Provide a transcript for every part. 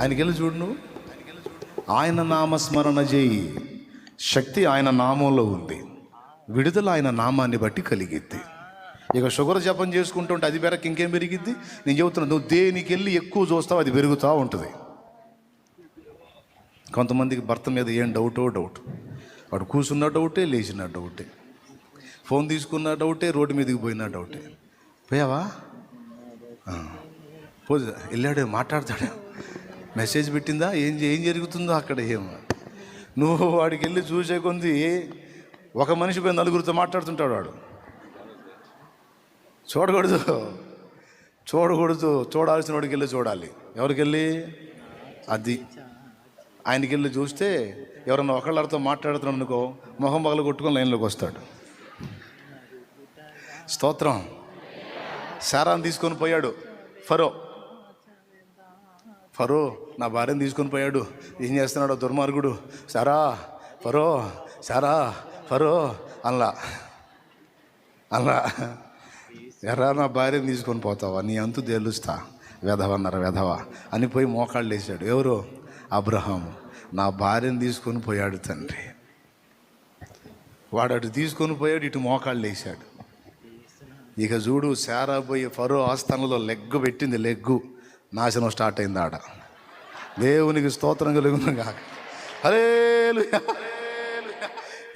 ఆయనకి వెళ్ళి చూడు నువ్వు. ఆయన నామస్మరణ చేయి. శక్తి ఆయన నామంలో ఉంది. విడుదల ఆయన నామాన్ని బట్టి కలిగిద్ది. ఇక షుగర్ జపం చేసుకుంటుంటే అది పెరగ ఇంకేం పెరిగిద్ది? నేను చెబుతున్నా నువ్వు దేనికి వెళ్ళి ఎక్కువ చూస్తావు అది పెరుగుతూ ఉంటుంది. కొంతమందికి భర్త మీద ఏం డౌటో డౌట్. వాడు కూర్చున్న డౌటే లేచిన డౌటే. ఫోన్ తీసుకున్న డౌటే రోడ్డు మీదకి పోయిన డౌటే. పోయావా? పోదు వెళ్ళాడు వెళ్ళాడే మెసేజ్ పెట్టిందా? ఏం ఏం జరుగుతుందో అక్కడ ఏం నువ్వు వాడికి వెళ్ళి చూసే కొంది ఒక మనిషి పోయి నలుగురితో మాట్లాడుతుంటాడు వాడు. చూడకూడదు. చూడకూడదు. చూడాల్సిన వాడికి వెళ్ళి చూడాలి. ఎవరికి వెళ్ళి అది. ఆయనకి వెళ్ళి చూస్తే ఎవరన్నా ఒకళ్ళతో మాట్లాడుతున్నాం అనుకో మొహం పగలు కొట్టుకొని లైన్లోకి వస్తాడు. స్తోత్రం. శారాన్ని తీసుకొని పోయాడు ఫరో. ఫరో నా భార్యను తీసుకొని పోయాడు. ఏం చేస్తున్నాడు దుర్మార్గుడు. సారా ఫరో సారా ఫరో అల్లా అల్లా ఎర్రా నా భార్యను తీసుకొని పోతావా? నీ అంతు తెలుస్తా. వెధవన్నారు వెధవ. అని పోయి మోకాళ్ళు వేసాడు ఎవరు? అబ్రహాము. నా భార్యను తీసుకొని పోయాడు తండ్రి. వాడు అటు తీసుకొని పోయాడు ఇటు మోకాళ్ళు వేసాడు ఇక చూడు సారా పోయి ఫరో ఆస్థానంలో లెగ్గు పెట్టింది లెగ్గు. నాశనం స్టార్ట్ అయింది ఆడ దేవునికి స్తోత్రం కలుగును కాక హల్లెలూయా.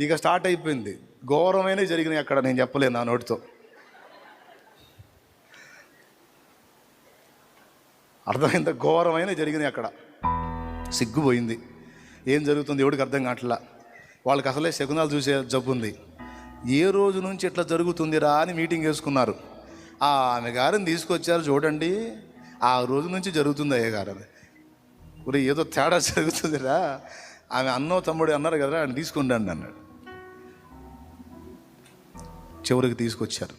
ఇక స్టార్ట్ అయిపోయింది. ఘోరమైన జరిగినాయి అక్కడ నేను చెప్పలేను నా నోటితో. అర్థమైంది? ఘోరమైన జరిగినాయి అక్కడ. సిగ్గుపోయింది. ఏం జరుగుతుంది ఎవడికి అర్థం కావట్లా? వాళ్ళకి అసలే శకునాలు చూసే జబ్బు ఉంది. ఏ రోజు నుంచి ఇట్లా జరుగుతుందిరా అని మీటింగ్ వేసుకున్నారు. ఆ ఆమె గారిని తీసుకొచ్చారు చూడండి. ఆ రోజు నుంచి జరుగుతుంది అయ్యగారు అది. ఇప్పుడు ఏదో తేడా జరుగుతుందిరా. ఆమె అన్నో తమ్ముడు అన్నారు కదా ఆయన తీసుకుండండి అన్నాడు. చివరికి తీసుకొచ్చారు.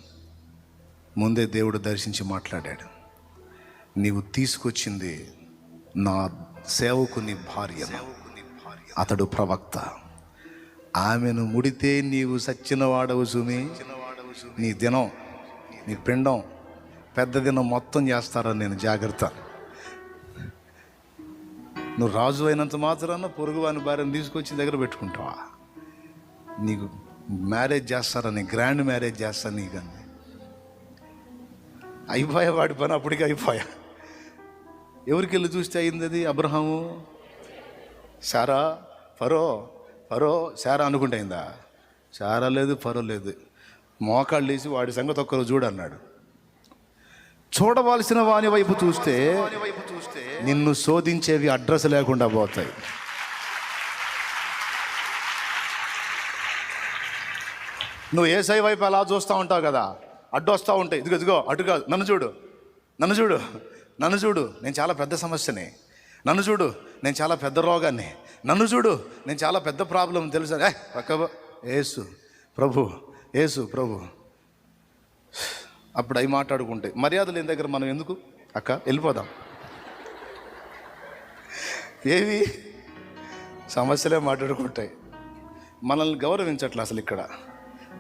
ముందే దేవుడు దర్శించి మాట్లాడాడు. నీవు తీసుకొచ్చింది నా సేవకుని భార్య. అతడు ప్రవక్త. ఆమెను ముడితే నీవు సచ్చిన వాడవు సుమి. నీ దినం నీ పిండం పెద్ద దినం మొత్తం చేస్తారని నేను జాగ్రత్త. నువ్వు రాజు అయినంత మాత్రాన పొరుగు వాని భార్యను తీసుకొచ్చి దగ్గర పెట్టుకుంటావా? నీకు మ్యారేజ్ చేస్తారని గ్రాండ్ మ్యారేజ్ చేస్తాను నీకు అంది అయిపోయా వాడి పని అప్పటికి అయిపోయా. ఎవరికి వెళ్ళి చూస్తే అయింది అది అబ్రహాము? సారా? ఫరో? ఫరో? సారా అనుకుంటే అయిందా? సారా లేదు ఫరో లేదు. మోకాళ్ళు వేసి వాడి సంగతి ఒక్కరు చూడన్నాడు చూడవలసిన వాని వైపు చూస్తే నిన్ను శోధించేవి అడ్రస్ లేకుండా పోతాయి. నువ్వు ఏసై వైపు అలా చూస్తూ ఉంటావు కదా అడ్డు వస్తూ ఉంటాయి. ఇదిగో ఇదిగో అటు కాదు నన్ను చూడు నన్ను చూడు నన్ను చూడు నేను చాలా పెద్ద సమస్యని. నన్ను చూడు నేను చాలా పెద్ద రోగాన్ని. నన్ను చూడు నేను చాలా పెద్ద ప్రాబ్లం తెలుసా? ఏ పక్క. ఏసు ప్రభు ఏసు ప్రభు. అప్పుడు అవి మాట్లాడుకుంటే. మర్యాద లేని దగ్గర మనం ఎందుకు? అక్క వెళ్ళిపోదాం. ఏవి? సమస్యలే మాట్లాడుకుంటాయి. మనల్ని గౌరవించట్లే అసలు ఇక్కడ.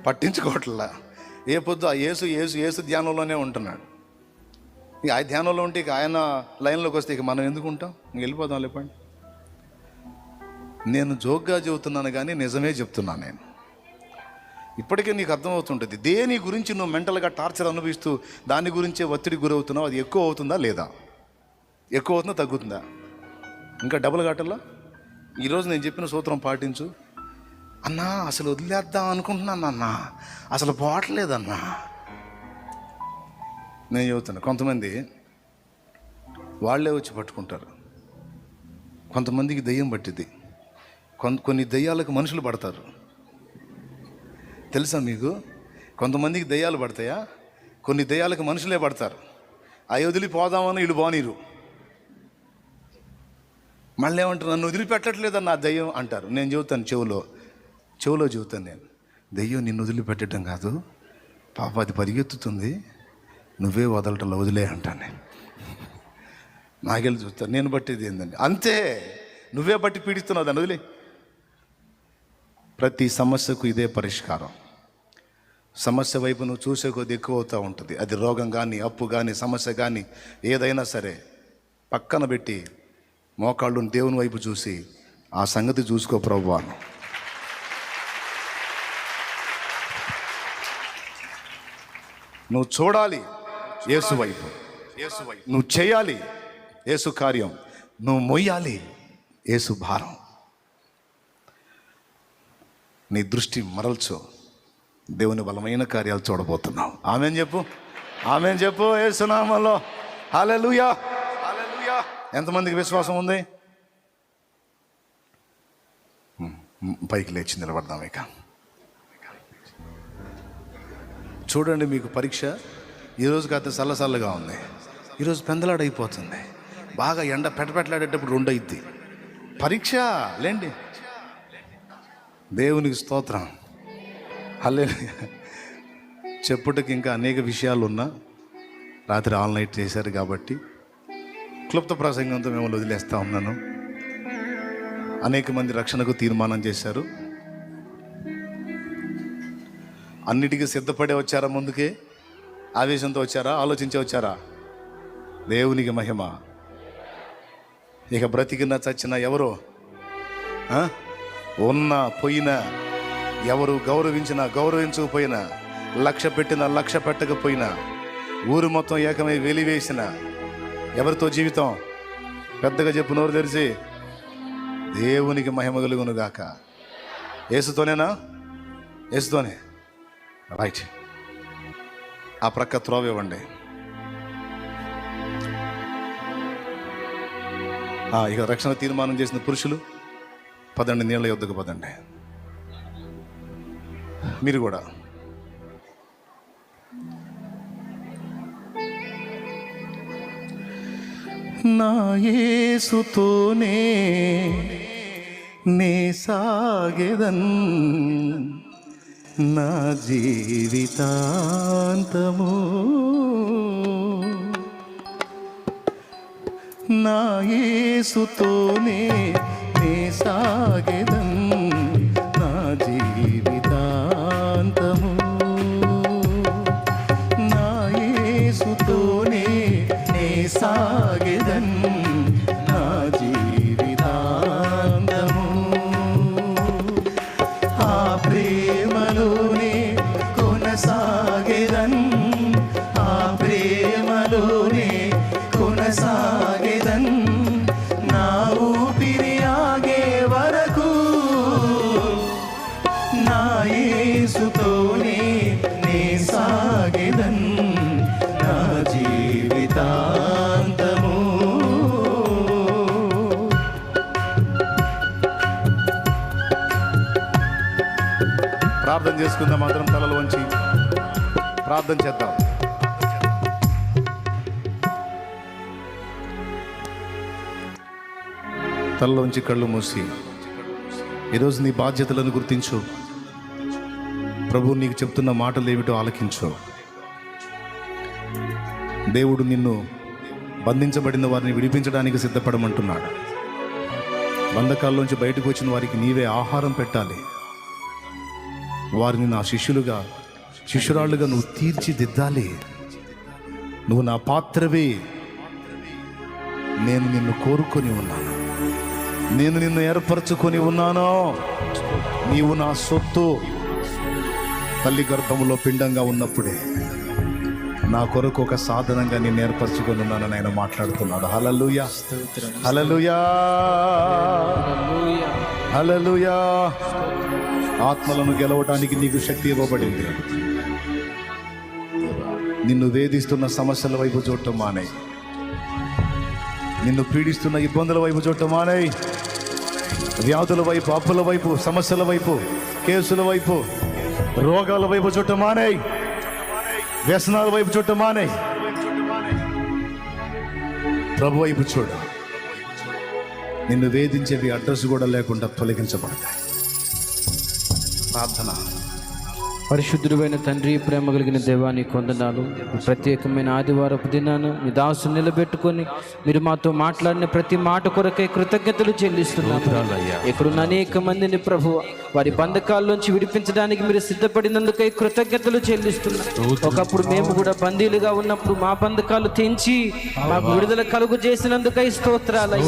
పట్టించుకోవట్లా. ఏ పొద్దు ఆ యేసు యేసు యేసు ధ్యానంలోనే ఉంటున్నాడు. ఇక ఆ ధ్యానంలో ఉంటే ఇక ఆయన లైన్లోకి వస్తే ఇక మనం ఎందుకు ఉంటాం? ఇంక వెళ్ళిపోదాం లేపండి. నేను జోక్గా చెబుతున్నాను కానీ నిజమే చెప్తున్నాను నేను. ఇప్పటికే నీకు అర్థమవుతుంటుంది దేని గురించి నువ్వు మెంటల్గా టార్చర్ అనుభవిస్తూ దాని గురించే ఒత్తిడి గురవుతున్నావు అది ఎక్కువ అవుతుందా లేదా? ఎక్కువ అవుతుందా తగ్గుతుందా? ఇంకా డబుల్ కాటల్లా? ఈరోజు నేను చెప్పిన సూత్రం పాటించు. అన్నా అసలు వదిలేద్దాం అనుకుంటున్నాను అన్నా అసలు పోవట్లేదన్నా. నేను చెబుతాను కొంతమంది వాళ్ళే వచ్చి పట్టుకుంటారు. కొంతమందికి దయ్యం పట్టింది కొన్ని దయ్యాలకు మనుషులు పడతారు. తెలుసా మీకు? కొంతమందికి దయ్యాలు పడతాయా? కొన్ని దయ్యాలకు మనుషులే పడతారు. అవి వదిలిపోదామని వీళ్ళు బానీరు మళ్ళీ ఏమంటారు? నన్ను వదిలిపెట్టట్లేదని నా దయ్యం అంటారు. నేను చెబుతాను చెవులో. చెవులో చెబుతాను నేను. దయ్యం నిన్ను వదిలిపెట్టడం కాదు. పాప అది పరిగెత్తుతుంది. నువ్వే వదలటంలో వదిలే అంటాను నేను. నాకెళ్ళి చూస్తాను. నేను బట్టేది ఏందండి? అంతే. నువ్వే బట్టి పీడిస్తున్నావు దాన్ని వదిలే. ప్రతి సమస్యకు ఇదే పరిష్కారం. సమస్య వైపు నువ్వు చూసే కొద్ది ఎక్కువ అవుతూ ఉంటుంది. అది రోగం కానీ అప్పు కానీ సమస్య కానీ ఏదైనా సరే పక్కన పెట్టి మోకాళ్ళుని దేవుని వైపు చూసి ఆ సంగతి చూసుకో ప్రభువాను నువ్వు చూడాలి యేసు వైపు యేసు వైపు. నువ్వు చేయాలి యేసు కార్యం. నువ్వు మొయ్యాలి యేసు భారం. నీ దృష్టి మరల్చో. దేవుని బలమైన కార్యాలు చూడబోతున్నాం. ఆమెన్ చెప్పు. ఆమెన్ చెప్పు. ఏసునామలో. హల్లెలూయా. హల్లెలూయా. ఎంతమందికి విశ్వాసం ఉంది? పైకి లేచి నిలబడదాం ఇక. చూడండి మీకు పరీక్ష. ఈరోజు కాస్త చల్లచల్లగా ఉంది. ఈరోజు పెందలాడైపోతుంది. బాగా ఎండ పెటపెట్టలాడేటప్పుడు రెండు అయింది పరీక్ష లేండి. దేవునికి స్తోత్రం. హల్లే చెప్పుటకి ఇంకా అనేక విషయాలు ఉన్నా రాత్రి ఆల్ నైట్ చేశారు కాబట్టి క్లుప్త ప్రసంగంతో మిమ్మల్ని వదిలేస్తూ ఉన్నాను. అనేక మంది రక్షణకు తీర్మానం చేశారు. అన్నిటికీ సిద్ధపడే వచ్చారా ముందుకే? ఆవేశంతో వచ్చారా? ఆలోచించే వచ్చారా? దేవునికి మహిమ. ఇక బ్రతికిన చచ్చిన ఎవరో ఉన్నా ఉన్న పోయినా ఎవరు గౌరవించినా గౌరవించకపోయినా లక్ష్య పెట్టినా లక్ష్య పెట్టకపోయినా ఊరు మొత్తం ఏకమై వెలివేసిన ఎవరితో జీవితం? పెద్దగా చెప్పు నోరు తెరిచి. దేవునికి మహిమ కలుగునుగాక ఏసుతోనేనా ఏసుతోనే రైట్. ఆ ప్రక్క త్రోవ ఇవ్వండి. ఇక రక్షణ తీర్మానం చేసిన పురుషులు పదండి నీళ్ళ యొద్దకు పదండి. మీరు కూడా. నా యేసుతోనే నే సాగెదన్. నా జీవితాంతము. నా యేసుతోనే నే సాగెదన్. ప్రార్థన చేసుకుందాం అందరం తలలు వంచి. ప్రార్థన చేద్దాం. తలలోంచి కళ్ళు మూసి. ఈరోజు నీ బాధ్యతలను గుర్తించు. ప్రభు నీకు చెప్తున్న మాటలు ఏమిటో ఆలకించు. దేవుడు నిన్ను బంధించబడిన వారిని విడిపించడానికి సిద్ధపడమంటున్నాడు. బంధకాల్లోంచి బయటకు వచ్చిన వారికి నీవే ఆహారం పెట్టాలి. వారిని నా శిష్యులుగా శిష్యురాళ్ళుగా నువ్వు తీర్చిదిద్దాలి. నువ్వు నా పాత్రవే. నేను నిన్ను కోరుకొని ఉన్నాను. నేను నిన్ను ఏర్పరచుకొని ఉన్నాను. నీవు నా సొత్తు. తల్లి గర్భంలో పిండంగా ఉన్నప్పుడే నా కొరకు ఒక సాధనంగా నేను ఏర్పరచుకొని ఉన్నానని ఆయన మాట్లాడుతున్నాడు. హలలుయా హలలుయా హలలుయా ఆత్మలను గెలవడానికి నీకు శక్తి ఇవ్వబడింది. నిన్ను వేధిస్తున్న సమస్యల వైపు చూడటం మానే. నిన్ను పీడిస్తున్న ఇబ్బందుల వైపు చూడటం మానే. వ్యాధుల వైపు అప్పుల వైపు సమస్యల వైపు కేసుల వైపు రోగాల వైపు చూడటం మానే. వ్యసనాల వైపు చూడటం మానే. ప్రభు వైపు చూడు. నిన్ను వేధించేవి అడ్రస్ కూడా లేకుండా తొలగించబడతాయి. ప్రార్థన పరిశుద్ధుడైన తండ్రి ప్రేమ కలిగిన దేవాన్ని కొందనాలు ప్రత్యేకమైన ఆదివారపు దినాన మీ దాసు నిలబెట్టుకొని మీరు మాతో మాట్లాడిన ప్రతి మాట కొరకై కృతజ్ఞతలు చెల్లిస్తున్నాము. ఇక్కడున్న అనేక మందిని ప్రభు వారి బంధకాల్లోంచి విడిపించడానికి మీరు సిద్ధపడినందుకై కృతజ్ఞతలు చెల్లిస్తున్నాం. ఒకప్పుడు మేము కూడా బందీలుగా ఉన్నప్పుడు మా బంధకాలు తెంచి మాకు విడుదల కలుగు చేసినందుకై స్తోత్రాలు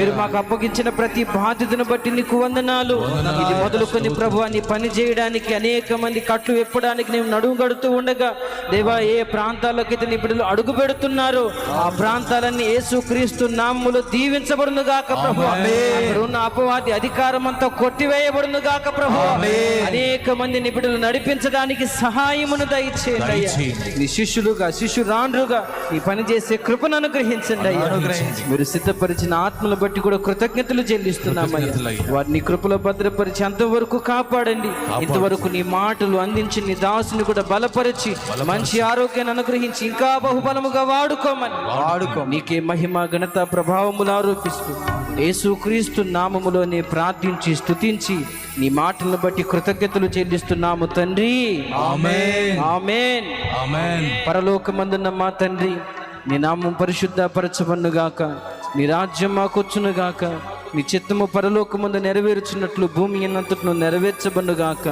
మీరు మాకు అప్పగించిన ప్రతి బాధ్యతను బట్టి నీకు వందనాలు. ఇది మొదలుకొని ప్రభు నీ పని చేయడానికి అనేక మంది కట్లు విప్పడానికి నేను నడుము గడుతూ ఉండగా దేవా ఏ ప్రాంతాల్లోకి నీ బిడ్డలు అడుగు పెడుతున్నారో ఆ ప్రాంతాలన్నీ యేసు క్రీస్తు నామములు దీవించబడును గాక ప్రభు. ఉన్న అపవాది అధికారం అంతా కొట్టివేయబడును గాక ప్రభు. అనేక మంది నిబిడలు నడిపించడానికి సహాయమును దయచేయండి. నీ శిష్యులుగా శిష్యురాండ్రుగా ఈ పని చేసే కృపను అనుగ్రహించండి అయ్యా. మీరు సిద్ధపరిచిన ఆత్మను బట్టి కూడా కృతజ్ఞతలు చెల్లిస్తున్నామయ్యా వారిని కృపలో భద్రపరిచి అంతవరకు కాపాడండి. ఇంతవరకు నీ మాటలు అందించి నీ దాసుని కూడా బలపరిచి మంచి ఆరోగ్యాన్ని అనుగ్రహించి ఇంకా బహుబలముగా వాడుకోమని. వాడుకో నీకే మహిమ ఘనత ప్రభావములు ఆరోపిస్తూ యేసుక్రీస్తు నామములోనే ప్రార్థించి స్తుతించి నీ మాటలను బట్టి కృతజ్ఞతలు చెల్లిస్తున్నాము తండ్రి. పరలోకమందున్న మా తండ్రి నీ నామం పరిశుద్ధపరచబన్నుగాక నీ రాజ్యం మాకొచ్చునుగాక నీ చిత్తము పరలోకమందు నెరవేర్చున్నట్లు భూమి అన్నంతటిను నెరవేర్చబన్నుగాక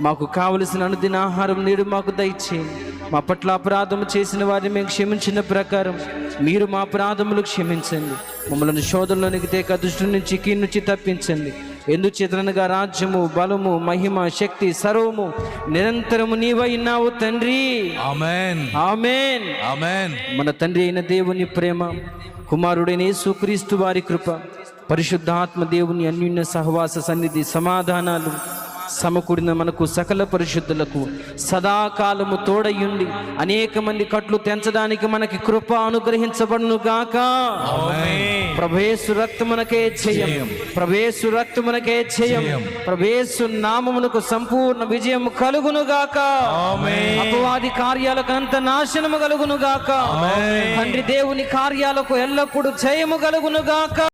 మాకు కావలసిన అనుదిన ఆహారం నేడు మాకు దయచేయండి మా పట్ల అపరాధము చేసిన వారిని మేము క్షమించిన ప్రకారం మీరు మా అపరాధములు క్షమించండి. మమ్మల్ని శోధనలోనికి తేక దుష్టు నుంచి కీ నుంచి తప్పించండి. ఎందుచేతనగా రాజ్యము బలము మహిమ శక్తి సర్వము నిరంతరము నీవైనావు తండ్రి. మన తండ్రి అయిన దేవుని ప్రేమ కుమారుడైన యేసుక్రీస్తు వారి కృప పరిశుద్ధాత్మ దేవుని అన్యున్య సహవాస సన్నిధి సమాధానాలు సమకూడిన మనకు సకల పరిశుద్ధులకు సదాకాలము తోడయుండి అనేక మంది కట్లు తెంచడానికి మనకి కృప అనుగ్రహించబడును గాక. ప్రభేసు రక్తమునకే జయం. ప్రభేసు రక్తమునకే జయం. ప్రభేసు నామమునకు సంపూర్ణ విజయం కలుగును గాక. అపవాది కార్యాలకు అంత నాశనము కలుగును గాక. తండ్రి దేవుని కార్యాలకు ఎల్లప్పుడూ జయము కలుగును గాక.